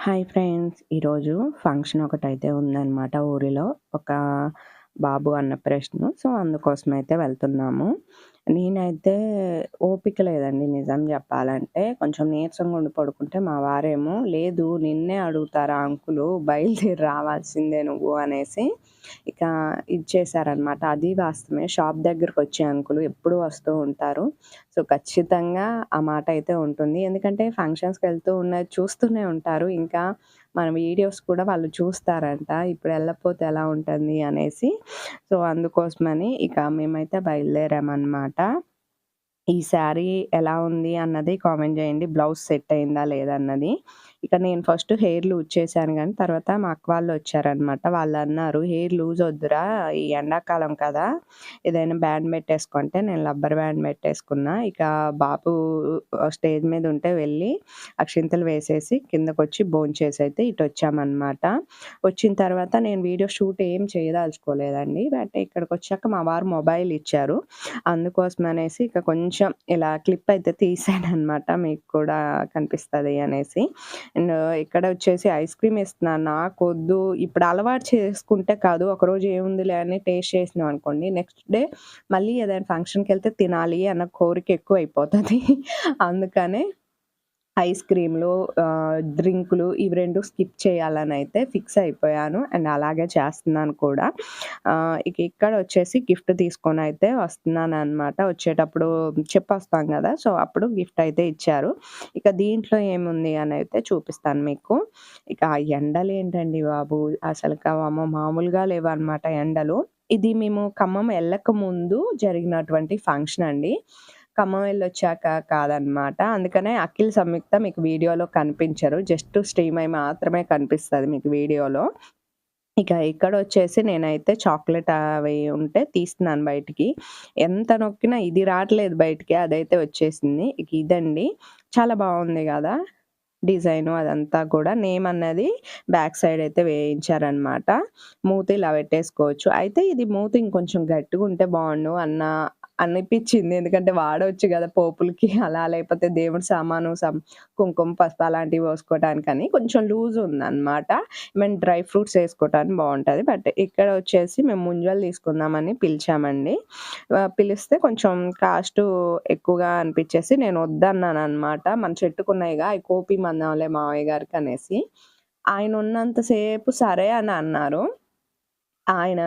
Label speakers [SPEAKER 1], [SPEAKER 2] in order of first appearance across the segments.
[SPEAKER 1] Hi friends! ఈరోజు function ఒకటైతే ఉందన్నమాట ఊరిలో. ఒక బాబు అన్నప్రాసన. సో, అందుకోసం అయితే వెళ్తున్నాము. నేనైతే ఓపిక లేదండి నిజం చెప్పాలంటే. కొంచెం నీరసంగా ఉండి పడుకుంటే మా వారేమో, "లేదు నిన్నే అడుగుతారా అంకులు బయలుదేరి రావాల్సిందే నువ్వు" అనేసి ఇక ఇచ్చేసారనమాట. అది వాస్తవమే. షాప్ దగ్గరకొచ్చే అంకులు ఎప్పుడు వస్తూ ఉంటారు. సో, ఖచ్చితంగా ఆ మాట అయితే ఉంటుంది. ఎందుకంటే ఫంక్షన్స్కి వెళ్తూ ఉన్నది చూస్తూనే ఉంటారు. ఇంకా మన వీడియోస్ కూడా వాళ్ళు చూస్తారంట. ఇప్పుడు వెళ్ళకపోతే ఎలా ఉంటుంది అనేసి. సో, అందుకోసమని ఇక మేమైతే బయలుదేరామన్నమాట ఈ శారీ ఎలా ఉంది అన్నది కామెంట్ చేయండి. బ్లౌజ్ సెట్ అయిందా లేదా అన్నది. ఇక నేను ఫస్ట్ హెయిర్ లూజ్ చేశాను కానీ తర్వాత మా అక్క వాళ్ళు వచ్చారనమాట. వాళ్ళన్నారు, "హెయిర్ లూజ్ వద్దురా ఈ ఎండాకాలం కదా! ఏదైనా బ్యాండ్ పెట్టేసుకుంటే నేను రబ్బర్ బ్యాండ్ పెట్టేసుకున్నా. ఇక బాబు స్టేజ్ మీద ఉంటే వెళ్ళి అక్షింతలు వేసేసి కిందకొచ్చి ఇటు వచ్చామన్నమాట వచ్చిన తర్వాత నేను వీడియో షూట్ ఏం చేయదలుచుకోలేదండి. బట్ ఇక్కడికి వచ్చాక మా వారు మొబైల్ ఇచ్చారు. అందుకోసం అనేసి ఇక కొంచెం ఇలా క్లిప్ అయితే తీసాననమాట. మీకు కూడా కనిపిస్తుంది అనేసి. అండ్ ఇక్కడ వచ్చేసి ఐస్ క్రీమ్ ఇస్తున్నాను. నాకొద్దు ఇప్పుడు అలవాటు చేసుకుంటే కాదు. ఒకరోజు ఏముందిలే అని టేస్ట్ చేసినాం అనుకోండి. నెక్స్ట్ డే మళ్ళీ ఏదైనా ఫంక్షన్‌కెళ్తే తినాలి అన్న కోరిక ఎక్కువ అయిపోతుంది అందుకనే ఐస్ క్రీమ్‌లు డ్రింకులు ఇవి రెండు స్కిప్ చేయాలని అయితే ఫిక్స్ అయిపోయాను. అండ్ అలాగే చేస్తున్నాను కూడా. ఇక ఇక్కడ వచ్చేసి గిఫ్ట్ తీసుకొని అయితే వస్తున్నాను అనమాట వచ్చేటప్పుడు చెప్పొస్తాం కదా సో, అప్పుడు గిఫ్ట్ అయితే ఇచ్చారు. ఇక దీంట్లో ఏముంది అని అయితే చూపిస్తాను మీకు. ఇక ఎండలు ఏంటండి బాబు! అసలు కామో మామూలుగా లేవన్నమాట ఎండలు. ఇది మేము ఖమ్మం వెళ్ళక ముందు జరిగినటువంటి ఫంక్షన్ అండి. ఖమ్మం వచ్చాక కాదనమాట. అందుకనే అఖిల్, సంయుక్త మీకు వీడియోలో కనిపించరు. జస్ట్ శ్రీమయి మాత్రమే కనిపిస్తుంది మీకు వీడియోలో. ఇక ఇక్కడ వచ్చేసి నేనైతే చాక్లెట్ అవి ఉంటే తీస్తున్నాను బయటికి. ఎంత నొక్కినా ఇది రావట్లేదు బయటికి. అదైతే వచ్చేసింది. ఇక ఇదండి. చాలా బాగుంది కదా డిజైన్ అదంతా కూడా. నేమ్ అన్నది బ్యాక్ సైడ్ అయితే వేయించారనమాట. మూతి ఇలా పెట్టేసుకోవచ్చు. అయితే ఇది మూతి ఇంకొంచెం గట్టిగుంటే బాగుండు అన్న అనిపించింది ఎందుకంటే వాడవచ్చు కదా పోపులకి అలా లేకపోతే దేవుడి సామాను సం కుంకుమ, పసుపు అలాంటివి పోసుకోవటానికని కొంచెం లూజ్ ఉందన్నమాట మేము డ్రై ఫ్రూట్స్ వేసుకోవటానికి బాగుంటుంది బట్ ఇక్కడ వచ్చేసి మేము ముంజలు తీసుకుందామని పిలిచామండి. పిలిస్తే కొంచెం కాస్ట్ ఎక్కువగా అనిపించేసి నేను వద్దన్నాననమాట. మన చెట్టుకున్నాయిగా అవి కోపి మందంలే మావయ్య గారికి అనేసి. ఆయన ఉన్నంతసేపు సరే అని అన్నారు. ఆయన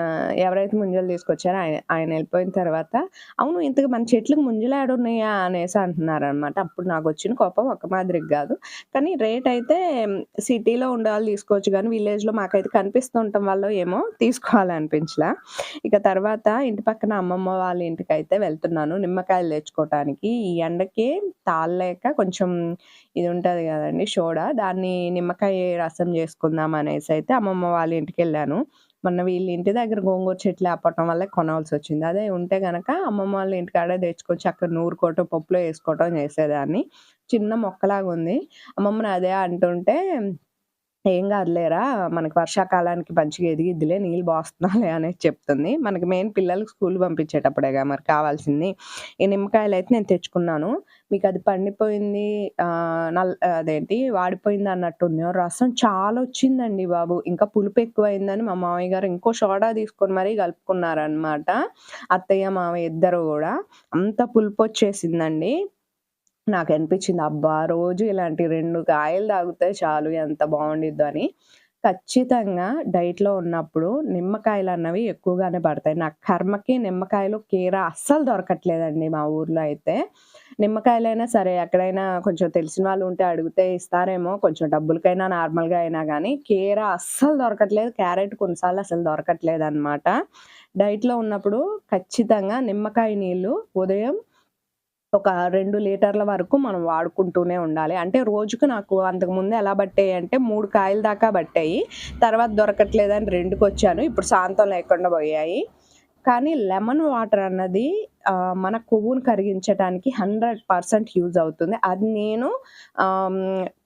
[SPEAKER 1] ఎవరైతే ముంజలు తీసుకొచ్చారో ఆయన ఆయన వెళ్ళిపోయిన తర్వాత, "అవును ఇంతగా మన చెట్లకు ముంజలు ఏడున్నాయా?" అనేసి అంటున్నారనమాట. అప్పుడు నాకు వచ్చిన కోపం ఒక మాదిరిగా కాదు కానీ రేట్ అయితే సిటీలో ఉండేవాళ్ళు తీసుకోవచ్చు కానీ విలేజ్‌లో మాకైతే కనిపిస్తూ వల్ల ఏమో తీసుకోవాలనిపించలా. ఇక తర్వాత ఇంటి పక్కన అమ్మమ్మ వాళ్ళ ఇంటికి అయితే వెళ్తున్నాను నిమ్మకాయలు తెచ్చుకోవటానికి. ఈ ఎండకి తాళలేక కొంచెం ఇది ఉంటది కదండి సోడా. దాన్ని నిమ్మకాయ రసం చేసుకుందాం అనేసి అయితే అమ్మమ్మ వాళ్ళ ఇంటికి వెళ్ళాను మొన్న వీళ్ళ ఇంటి దగ్గర గోంగూర చెట్లు లేకపోవటం వల్లే కొనాల్సొచ్చింది. అదే ఉంటే గనక అమ్మమ్మ వాళ్ళ ఇంటికాడే తెచ్చుకొచ్చి అక్కడ నూరుకోవటం, పప్పులో వేసుకోవటం చేసేదాన్ని. చిన్న మొక్కలాగా ఉంది అమ్మమ్మని అదే అంటుంటే, "ఏం కాదులేరా మనకి వర్షాకాలానికి మంచిగా ఎదిగిద్దిలే నీళ్ళు పోస్తున్నాలే" అనేది చెప్తుంది. మనకి మెయిన్ పిల్లలకు స్కూల్ పంపించేటప్పుడేగా మరి కావాల్సింది. ఈ నిమ్మకాయలు అయితే నేను తెచ్చుకున్నాను. మీకు అది పండిపోయింది నల్ అదేంటి వాడిపోయింది అన్నట్టుంది. రసం చాలా వచ్చిందండి బాబు. ఇంకా పులుపు ఎక్కువైందని మా మామయ్య గారు ఇంకో సోడా తీసుకొని మరీ కలుపుకున్నారనమాట. అత్తయ్య, మామయ్య ఇద్దరు కూడా అంత నాకు అనిపించింది అబ్బా! రోజు ఇలాంటి రెండు కాయలు తాగితే చాలు ఎంత బావుండిద్దో అని. ఖచ్చితంగా డైట్‌లో ఉన్నప్పుడు నిమ్మకాయలు అన్నవి ఎక్కువగానే పడతాయి. నా కర్మకి నిమ్మకాయలు కీర అస్సలు దొరకట్లేదండి మా ఊర్లో అయితే. నిమ్మకాయలైనా సరే ఎక్కడైనా కొంచెం తెలిసిన వాళ్ళు ఉంటే అడిగితే ఇస్తారేమో కొంచెం డబ్బులకైనా నార్మల్‌గా అయినా కానీ కీర అస్సలు దొరకట్లేదు. క్యారెట్ కొన్నిసార్లు అసలు దొరకట్లేదు అనమాట డైట్‌లో ఉన్నప్పుడు ఖచ్చితంగా నిమ్మకాయ నీళ్ళు ఉదయం ఒక రెండు లీటర్ల వరకు మనం వాడుకుంటూనే ఉండాలి. అంటే రోజుకు నాకు అంతకుముందు ఎలా పట్టాయంటే 3 కాయల దాకా పట్టాయి. తర్వాత దొరకట్లేదని 2కొచ్చాను. ఇప్పుడు శాంతం లేకుండా పోయాయి. కానీ లెమన్ వాటర్ అన్నది మన కొవ్వును కరిగించటానికి 100% యూజ్ అవుతుంది. అది నేను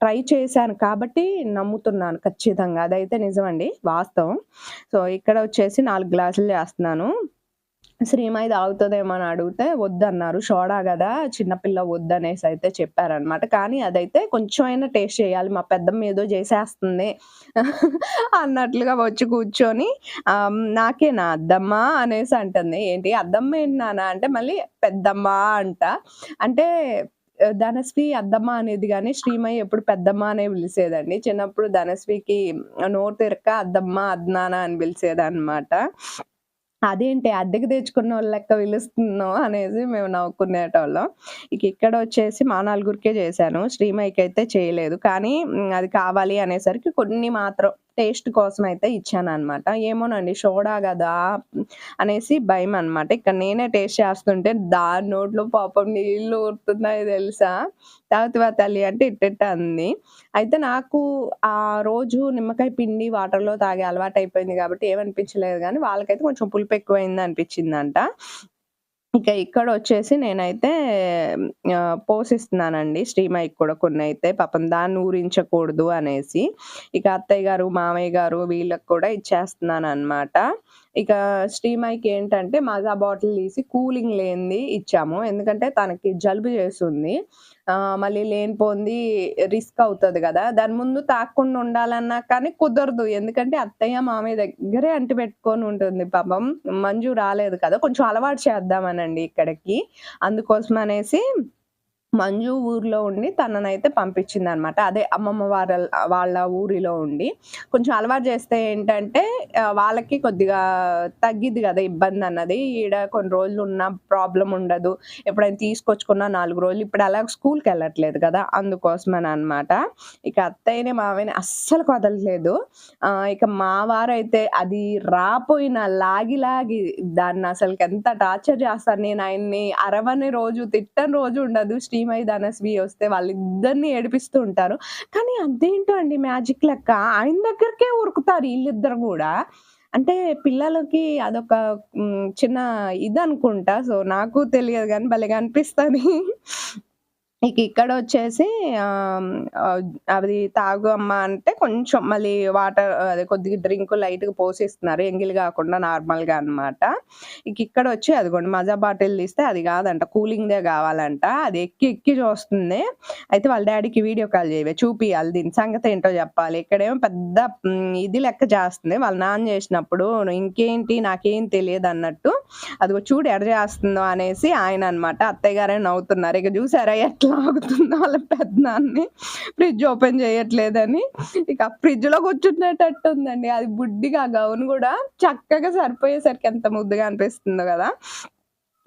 [SPEAKER 1] ట్రై చేశాను కాబట్టి నమ్ముతున్నాను ఖచ్చితంగా. అదైతే నిజమండి వాస్తవం. సో, ఇక్కడ వచ్చేసి నాలుగు గ్లాసులు చేస్తున్నాను. శ్రీమయి తాగుతదేమో అని అడిగితే వద్దన్నారు. సోడా కదా చిన్నపిల్ల వద్దనేసి అయితే చెప్పారనమాట. కానీ అదైతే అయినా టేస్ట్ చేయాలి. మా పెద్దమ్మ ఏదో చేసేస్తుంది అన్నట్లుగా వచ్చి కూర్చొని నాకే నాకేనా అద్దమ్మ అనేసి అంటుంది. ఏంటి అద్దమ్మ ఏంటి నాన్న అంటే మళ్ళీ పెద్దమ్మ అంట. అంటే ధనశ్రీ అద్దమ్మ అనేది కానీ శ్రీమయ్య ఎప్పుడు పెద్దమ్మ అనే పిలిసేదండి. చిన్నప్పుడు ధనశ్రీకి నోరు తిరక్క అద్దమ్మ, అద్నాన అని పిలిచేదన్నమాట అదేంటి అద్దెకు తెచ్చుకున్నోళ్ళ లెక్క పిలుస్తున్నావు అనేసి మేము నవ్వుకునేటోళ్ళం. ఇక ఇక్కడ వచ్చేసి మా నలుగురికే చేశాను. శ్రీమయికైతే చేయలేదు. కానీ అది కావాలి అనేసరికి కొన్ని మాత్రం టేస్ట్ కోసం అయితే ఇచ్చాను అనమాట ఏమోనండి సోడా కదా అనేసి భయం అనమాట ఇక్కడ నేనే టేస్ట్ చేస్తుంటే దాని నోట్లో పాపం నీళ్ళు ఊరుతున్నాయి తెలుసా! తర్వాత తల్లి అంటే ఇట్టిట్ట అంది. అయితే నాకు ఆ రోజు నిమ్మకాయ పిండి వాటర్‌లో తాగే అలవాటు అయిపోయింది కాబట్టి ఏమనిపించలేదు కానీ వాళ్ళకైతే కొంచెం పులుపు ఎక్కువైంది అనిపించిందంట. ఇక ఇక్కడ వచ్చేసి నేనైతే ఆహ్, పోసిస్తున్నానండి శ్రీమయికి కూడా కొన్నైతే పాపం దాన్ని ఊరించకూడదు అనేసి. ఇక అత్తయ్య గారు, మామయ్య గారు వీళ్ళకి కూడా ఇచ్చేస్తున్నాననమాట. ఇక శ్రీమయికి ఏంటంటే మజా బాటిల్ తీసి కూలింగ్ లేనిది ఇచ్చాము. ఎందుకంటే తనకి జలుబు చేస్తుంది. మళ్ళీ లేనిపోంది రిస్క్ అవుతుంది కదా దాని ముందు తాకుండా ఉండాలన్నా కానీ కుదరదు. ఎందుకంటే అత్తయ్య, మామయ్య దగ్గరే అంటి పెట్టుకొని ఉంటుంది పాపం. మంజు రాలేదు కదా! కొంచెం అలవాటు చేద్దామనండి ఇక్కడికి. అందుకోసం అనేసి మంజు ఊర్లో ఉండి తననైతే పంపించిందనమాట. అదే అమ్మమ్మ వాళ్ళ వాళ్ళ ఊరిలో ఉండి. కొంచెం అలవాటు చేస్తే ఏంటంటే వాళ్ళకి కొద్దిగా తగ్గిద్ది కదా ఇబ్బంది అన్నది ఈడ కొన్ని రోజులు ఉన్న ప్రాబ్లం ఉండదు. ఎప్పుడైనా తీసుకొచ్చుకున్న నాలుగు రోజులు ఇప్పుడు అలా స్కూల్కి వెళ్ళట్లేదు కదా! అందుకోసమని అనమాట ఇక అత్తయ్యని, మామయ్యని అస్సలు వదలట్లేదు. ఇక మా వారైతే అది రాపోయినా లాగి లాగి దాన్ని అసలు ఎంత టార్చర్ చేస్తాను నేను ఆయన్ని అరవని రోజు, తిట్టని రోజు ఉండదు. శ్రీమయి, ధనస్వి వస్తే వాళ్ళిద్దరిని ఏడిపిస్తూ ఉంటారు. కానీ అదేంటో అండి మ్యాజిక్ లెక్క ఆయన దగ్గరికే ఉరుకుతారు వీళ్ళిద్దరు కూడా. అంటే పిల్లలకి అదొక చిన్న ఇది అనుకుంటా సో, నాకు తెలియదు కానీ భలేగా అనిపిస్తుంది. ఇక ఇక్కడ వచ్చేసి అది తాగు అమ్మ అంటే కొంచెం మళ్ళీ వాటర్ అదే కొద్దిగా డ్రింక్ లైట్‌గా పోసిస్తున్నారు. ఎంగిల్ కాకుండా నార్మల్‌గా అనమాట. ఇక ఇక్కడొచ్చి అదిగోండి మజా బాటిల్ తీస్తే అది కాదంట కూలింగ్‌దే కావాలంట అది ఎక్కి ఎక్కి చూస్తుంది. అయితే వాళ్ళ డాడీకి వీడియో కాల్ చేయవే చూపియాలి దీని సంగతి ఏంటో చెప్పాలి ఇక్కడేమో పెద్ద ఇది లెక్క చేస్తుంది. వాళ్ళ నాన్న చేసినప్పుడు ఇంకేంటి నాకేం తెలియదు అన్నట్టు అదిగో చూడు ఎడ చేస్తుందో అనేసి ఆయననమాట. అత్తయ్య గారే నవ్వుతున్నారు. ఇక చూసారా ఎట్లా లాగుతుంది వాళ్ళ పెదనాన్ని ఫ్రిడ్జ్ ఓపెన్ చేయట్లేదని. ఇక ఫ్రిడ్జ్‌లో కూర్చునేటట్టుందండి. అది బుడ్డిగా గౌన్ కూడా చక్కగా సరిపోయేసరికి ఎంత ముద్దుగా అనిపిస్తుందో కదా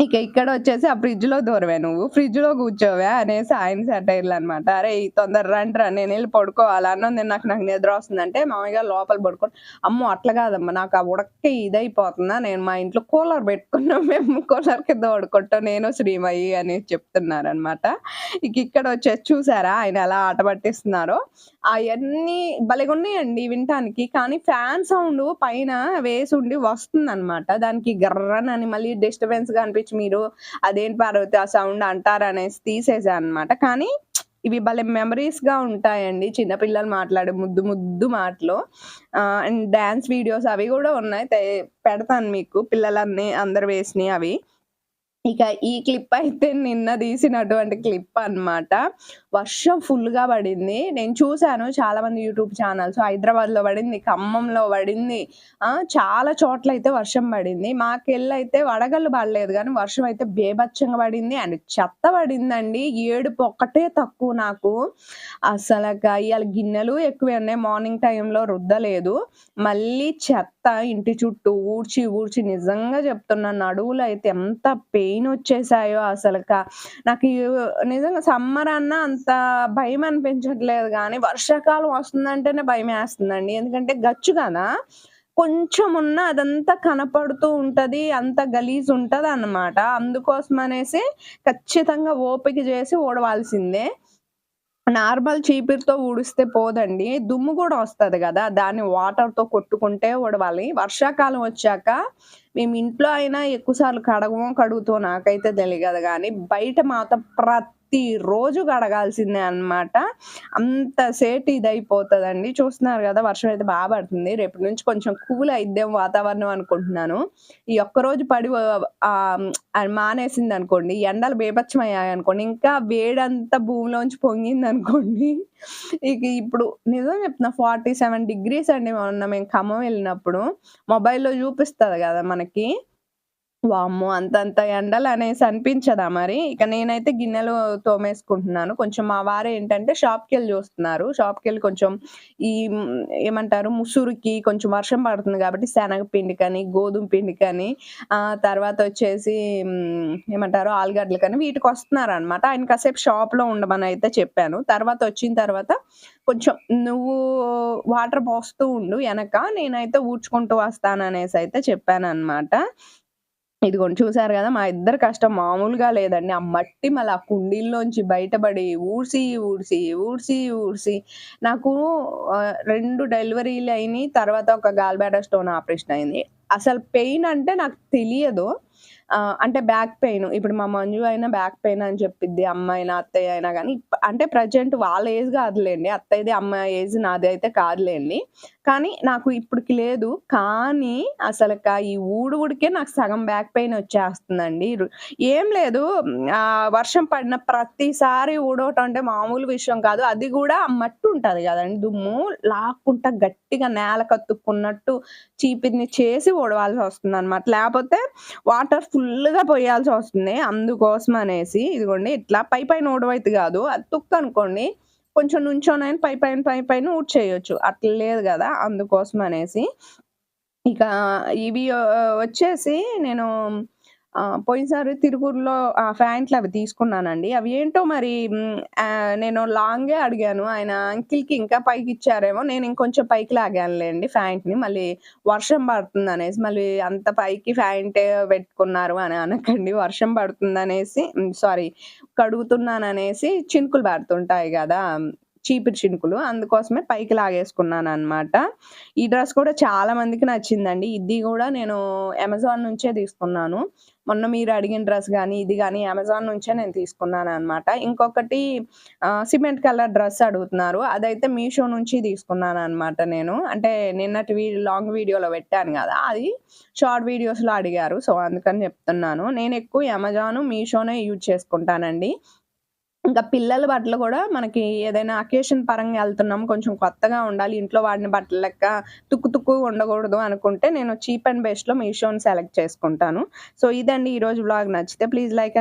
[SPEAKER 1] ఇక ఇక్కడ వచ్చేసి ఆ ఫ్రిడ్జ్లో దూరవే నువ్వు. ఫ్రిడ్జ్‌లో కూర్చోవే అనేసి ఆయన సెటైర్‌లనమాట. అరే తొందర నేను వెళ్ళి పడుకోవాలి. అన్నం నేను నాకు నాకు నిద్రొస్తుందంటే మామయ్య లోపల పడుకొని అమ్మో! అట్లా కాదమ్మా నాకు ఆ ఉడక్కి ఇదైపోతుందా నేను మా ఇంట్లో కూలర్ పెట్టుకున్నాం మేము. కూలర్ కింద పడుకుంటాం నేను, శ్రీమయ్యి అనేసి చెప్తున్నారనమాట. ఇక ఇక్కడ వచ్చేసి చూసారా ఆయన ఎలా ఆట పట్టిస్తున్నారో. అవన్నీ భలేగా ఉన్నాయండి వినటానికి. కానీ ఫ్యాన్ సౌండ్ పైన వేసి ఉండి వస్తుంది అనమాట దానికి గర్రనని మళ్ళీ డిస్టర్బెన్స్‌గా అనిపించి మీరు అదేంటి పార్వతి ఆ సౌండ్ అంటారనేసి తీసేసా అనమాట. కానీ ఇవి భలే మెమరీస్గా ఉంటాయండి. చిన్న పిల్లలు మాట్లాడే ముద్దు ముద్దు మాటలు. అండ్ డాన్స్ వీడియోస్ అవి కూడా ఉన్నాయి. పెడతాను మీకు పిల్లలన్నీ అందరు వేసినాయి అవి. ఇక ఈ క్లిప్ అయితే నిన్న తీసినటువంటి క్లిప్ అనమాట. వర్షం ఫుల్‌గా పడింది. నేను చూసాను చాలామంది యూట్యూబ్ ఛానల్స్ హైదరాబాద్‌లో పడింది, ఖమ్మంలో పడింది. ఆ! చాలా చోట్లయితే వర్షం పడింది. మాకెళ్ళైతే వడగళ్ళు పడలేదు కానీ వర్షం అయితే బేభత్సంగా పడింది. అండ్ చెత్త పడిందండి. ఏడుపు ఒక్కటే తక్కువ నాకు. అసలు ఇవాళ గిన్నెలు ఎక్కువే ఉన్నాయి. మార్నింగ్ టైంలో రుద్దలేదు. మళ్ళీ చెత్త ఇంటి చుట్టూ ఊడ్చి ఊడ్చి నిజంగా చెప్తున్నా అయితే ఎంత పెయిన్ వచ్చేసాయో అసలక. నాకు నిజంగా సమ్మర్ అన్నా అంత భయం అనిపించట్లేదు కానీ వర్షాకాలం వస్తుందంటేనే భయమేస్తుందండి. ఎందుకంటే గచ్చు కదా! కొంచెం ఉన్న అదంతా కనపడుతూ ఉంటది. అంత గలీజ్ ఉంటదన్నమాట అందుకోసం అనేసి ఖచ్చితంగా ఓపిక చేసి ఊడవాల్సిందే. నార్మల్ చీపిరితో ఊడిస్తే పోదండి. దుమ్ము కూడా వస్తది కదా దాన్ని వాటర్‌తో కొట్టుకుంటే ఊడవాలి. వర్షాకాలం వచ్చాక మేము ఇంట్లో అయినా ఎక్కువ సార్లు కడగమో, కడుగుతో నాకైతే తెలియదు కానీ బయట మాత్రం ప్రతి ప్రతిరోజు కడగాల్సిందే అన్నమాట. అంత సేటు ఇదైపోతుందండి చూస్తున్నారు కదా వర్షం అయితే బాగా పడుతుంది. రేపటి నుంచి కొంచెం కూల్ అయిద్దేమో వాతావరణం అనుకుంటున్నాను. ఈ ఒక్కరోజు పడి మానేసింది అనుకోండి ఎండలు బేపచ్చమయ్యాయి అనుకోండి ఇంకా వేడంతా భూమిలోంచి పొంగిందనుకోండి, ఇక ఇప్పుడు నిజం చెప్తున్నా 47 డిగ్రీస్ అండి మొన్న మేము ఖమ్మం వెళ్ళినప్పుడు. మొబైల్‌లో చూపిస్తుంది కదా మనకి. వామ్మో! అంతంత ఎండలు అనేసి అనిపించదా మరి? ఇక నేనైతే గిన్నెలు తోమేసుకుంటున్నాను. కొంచెం మా వారేంటంటే షాప్‌కెళ్ళి చూస్తున్నారు. షాప్‌కెళ్ళి కొంచెం ఈ ఏమంటారు ముసురుకి కొంచెం వర్షం పడుతుంది కాబట్టి శనగపిండికని, గోధుమ పిండికని ఆహ్, తర్వాత వచ్చేసి ఏమంటారు ఆలుగడ్డలకని అనమాట ఆయన కాసేపు షాప్‌లో ఉండమనయితే చెప్పాను. తర్వాత వచ్చిన తర్వాత కొంచెం నువ్వు వాటర్ పోస్తూ ఉండు వెనక నేనైతే ఊడ్చుకుంటూ వస్తాననేసి అయితే చెప్పాను అనమాట ఇదిగోండి చూసారు కదా మా ఇద్దరు కష్టం మామూలుగా లేదండి. ఆ మట్టి మళ్ళీ ఆ కుండీల్లోంచి బయటపడి ఊడ్సి, ఊడ్సి, ఊడ్సి, ఊడ్సి నాకు రెండు డెలివరీలు అయినాయి తర్వాత ఒక గాల్ స్టోన్ ఆపరేషన్ అయింది. అసలు పెయిన్ అంటే నాకు తెలియదు. అంటే బ్యాక్ పెయిన్. ఇప్పుడు మా మంజు అయినా బ్యాక్ పెయిన్ అని చెప్పిద్ది. అమ్మ అత్తయ్య అయినా కానీ అంటే ప్రెజెంట్ వాళ్ళ ఏజ్ కాదులేండి అత్తయ్యది, అమ్మాయి ఏజ్ నాది అయితే కాదులేండి కానీ నాకు ఇప్పటికి లేదు. కానీ అసలు ఈ ఊడు ఊడికే నాకు సగం బ్యాక్ పెయిన్ వచ్చేస్తుందండి. ఏం లేదు వర్షం పడిన ప్రతిసారి ఊడవటం అంటే మామూలు విషయం కాదు. అది కూడా మట్టు మట్టి కదండి దుమ్ము లాక్కుంటా గట్టిగా నేల కత్తుకున్నట్టు చీపిని చేసి ఊడవాల్సొస్తుందనమాట. లేపోతే వాటర్ ఫుల్లుగా పొయ్యాల్సొస్తుంది. అందుకోసం అనేసి ఇదిగోండి ఇట్లా పై పైన ఊడవైతే కాదు అది తుక్కనుకోండి కొంచెం నుంచోనైనా పై పైన, పై పైన ఊడ్చేయొచ్చు. అట్లా లేదు కదా అందుకోసం అనేసి. ఇక ఇవి వచ్చేసి నేను పోయినసారి తిరుపూర్‌లో ఆ ఫ్యాంట్లు అవి తీసుకున్నానండి. అవి ఏంటో మరి నేను లాంగే అడిగాను. ఆయన అంకిల్‌కి ఇంకా పైకి ఇచ్చారేమో నేను ఇంకొంచెం పైకి లాగానులేండి ఫ్యాంట్‌ని. మళ్ళీ వర్షం పడుతుంది అనేసి మళ్ళీ అంత పైకి ఫ్యాంట్ పెట్టుకున్నారు అని అనకండి. వర్షం పడుతుంది అనేసి సారీ కడుగుతున్నాను అనేసి చినుకులు పడుతుంటాయి కదా చీపిరి చినుకులు. అందుకోసమే పైకి లాగేసుకున్నాను అనమాట ఈ డ్రెస్ కూడా చాలా మందికి నచ్చిందండి. ఇది కూడా నేను అమెజాన్ నుంచే తీసుకున్నాను. మొన్న మీరు అడిగిన డ్రెస్ కానీ ఇది కానీ అమెజాన్ నుంచే నేను తీసుకున్నాను అనమాట ఇంకొకటి సిమెంట్ కలర్ డ్రెస్ అడుగుతున్నారు. అదైతే మీషో నుంచి తీసుకున్నాననమాట నేను. అంటే నిన్నటి వీ లాంగ్ వీడియోలో పెట్టాను కదా అది షార్ట్ వీడియోస్‌లో అడిగారు. సో, అందుకని చెప్తున్నాను. నేను ఎక్కువ అమెజాను, మీషోనే యూజ్ చేసుకుంటానండి. ఇంకా పిల్లల బట్టలు కూడా మనకి ఏదైనా అకేషన్ పరంగా వెళ్తున్నాం కొంచెం కొత్తగా ఉండాలి. ఇంట్లో వాడిన బట్టలు లెక్క తుక్కు తుక్కు ఉండకూడదు అనుకుంటే నేను చీప్ అండ్ బెస్ట్‌లో మీషోని సెలెక్ట్ చేసుకుంటాను. సో, ఇదండి ఈరోజు బ్లాగ్ నచ్చితే ప్లీజ్ లైక్ అండ్